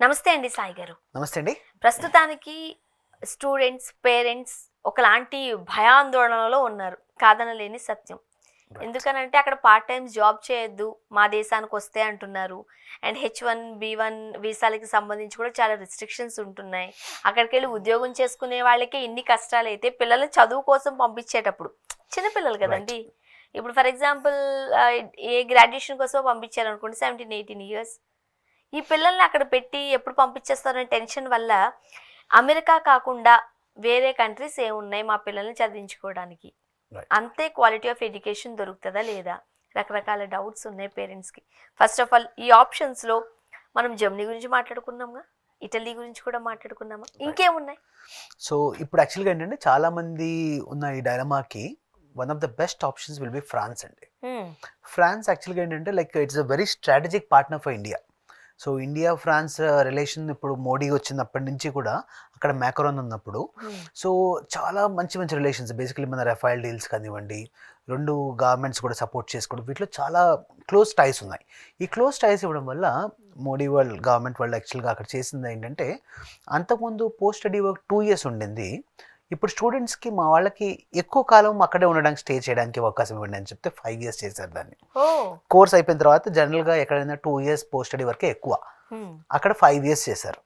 నమస్తే అండి సాయి గారు. నమస్తే అండి. ప్రస్తుతానికి స్టూడెంట్స్ పేరెంట్స్ ఒకలాంటి భయాందోళనలో ఉన్నారు. కాదనలేని సత్యం. ఎందుకనంటే అక్కడ పార్ట్ టైం జాబ్ చేయొద్దు మా దేశానికి వస్తే అంటున్నారు. And H one B one వీసాలకి సంబంధించి కూడా చాలా రిస్ట్రిక్షన్స్ ఉంటున్నాయి. అక్కడికి వెళ్ళి ఉద్యోగం చేసుకునే వాళ్ళకే ఇన్ని కష్టాలు అయితే పిల్లల్ని చదువు కోసం పంపించేటప్పుడు. చిన్నపిల్లలు కదండి. ఇప్పుడు ఫర్ ఎగ్జాంపుల్ ఏ గ్రాడ్యుయేషన్ కోసం పంపించారు అనుకోండి సెవెంటీన్ ఎయిటీన్ ఇయర్స్ ఈ పిల్లల్ని అక్కడ పెట్టి ఎప్పుడు పంపించేస్తారనే టెన్షన్ వల్ల అమెరికా కాకుండా వేరే కంట్రీస్ ఏమున్నాయి మా పిల్లల్ని చదివించుకోవడానికి. అంతే క్వాలిటీ ఆఫ్ ఎడ్యుకేషన్ దొరుకుతుందా లేదా? రకరకాల డౌట్స్ ఉన్నాయి పేరెంట్స్కి ఫస్ట్ ఆఫ్ ఆల్ ఈ ఆప్షన్స్లో మనం జర్మనీ గురించి మాట్లాడుకున్నామా ఇటలీ గురించి కూడా మాట్లాడుకున్నామా? ఇంకేమున్నాయి? సో ఇప్పుడు యాక్చువల్గా ఏంటంటే చాలా మంది ఉన్న ఈ డైలమాకి one of the best options will be France అండి. ఫ్రాన్స్ యాక్చువల్గా ఏంటంటే like it's a very strategic partner for India so India France relation ఇప్పుడు మోడీ వచ్చినప్పటి నుంచి కూడా అక్కడ మ్యాకరోన్ ఉన్నప్పుడు. Hmm. సో చాలా మంచి మంచి రిలేషన్స్ బేసికలీ మన రెఫైల్ డీల్స్ కానివ్వండి రెండు గవర్నమెంట్స్ కూడా సపోర్ట్ చేసుకోవడం వీటిలో చాలా క్లోజ్ టైస్ ఉన్నాయి. ఈ క్లోజ్ టైస్ ఇవ్వడం వల్ల మోడీ వాళ్ళ గవర్నమెంట్ వాళ్ళు యాక్చువల్గా అక్కడ చేసింది ఏంటంటే అంతకుముందు post study work two years ఉండింది. ఇప్పుడు స్టూడెంట్స్కి మా వాళ్ళకి ఎక్కువ కాలం అక్కడే ఉండడానికి స్టే చేయడానికి అవకాశం ఇవ్వండి అని చెప్తే ఫైవ్ ఇయర్స్ చేశారు దాన్ని. కోర్స్ అయిపోయిన తర్వాత జనరల్గా ఎక్కడైనా టూ ఇయర్స్ పోస్ట్ స్టడీ వరకే ఎక్కువ. అక్కడ ఫైవ్ ఇయర్స్ చేశారు.